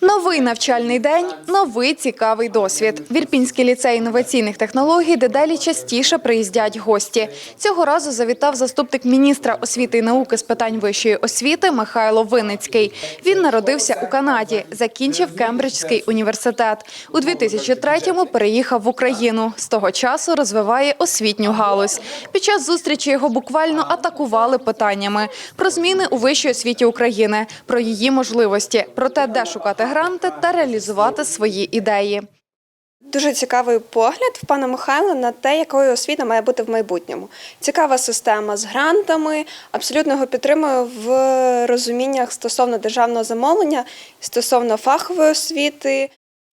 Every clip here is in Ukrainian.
Новий навчальний день, новий цікавий досвід. В Ірпінський ліцей інноваційних технологій дедалі частіше приїздять гості. Цього разу завітав заступник міністра освіти і науки з питань вищої освіти Михайло Виницький. Він народився у Канаді, закінчив Кембриджський університет. У 2003-му переїхав в Україну. З того часу розвиває освітню галузь. Під час зустрічі його буквально атакували питаннями про зміни у вищій освіті України, про її можливості, про те, де шукати гранти та реалізувати свої ідеї. Дуже цікавий погляд в пана Михайла на те, якою освіта має бути в майбутньому. Цікава система з грантами. Абсолютно його підтримую в розуміннях стосовно державного замовлення, стосовно фахової освіти.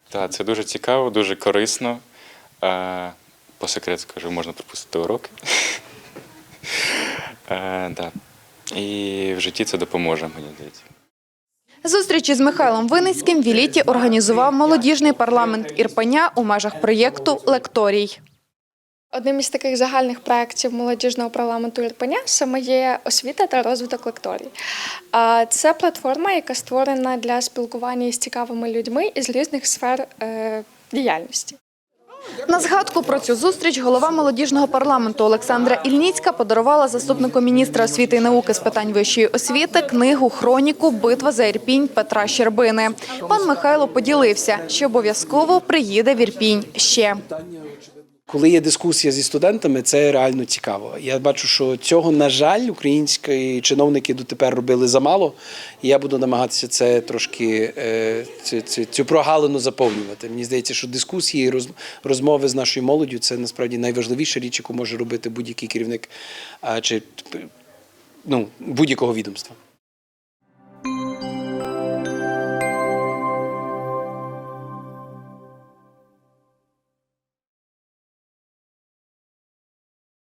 Так, це дуже цікаво, дуже корисно. По секрету скажу, можна пропустити уроки. І в житті це допоможе, мені здається. Зустрічі з Михайлом Виницьким Віліті організував молодіжний парламент Ірпеня у межах проєкту Лекторій. Одним із таких загальних проєктів молодіжного парламенту Ірпеня саме є освіта та розвиток лекторій. Це платформа, яка створена для спілкування із цікавими людьми із різних сфер е, діяльності. На згадку про цю зустріч голова молодіжного парламенту Олександра Ільніцька подарувала заступнику міністра освіти і науки з питань вищої освіти книгу Хроніку Битва за Ірпінь Петра Щербини. Пан Михайло поділився, що обов'язково приїде в Ірпінь ще. Коли є дискусія зі студентами, це реально цікаво. Я бачу, що цього, на жаль, українські чиновники дотепер робили замало. І я буду намагатися це трошки е, цю, цю, цю прогалину заповнювати. Мені здається, що дискусії, роз- розмови з нашою молоддю це насправді найважливіша річ, яку може робити будь-який керівник чи ну, будь-якого відомства.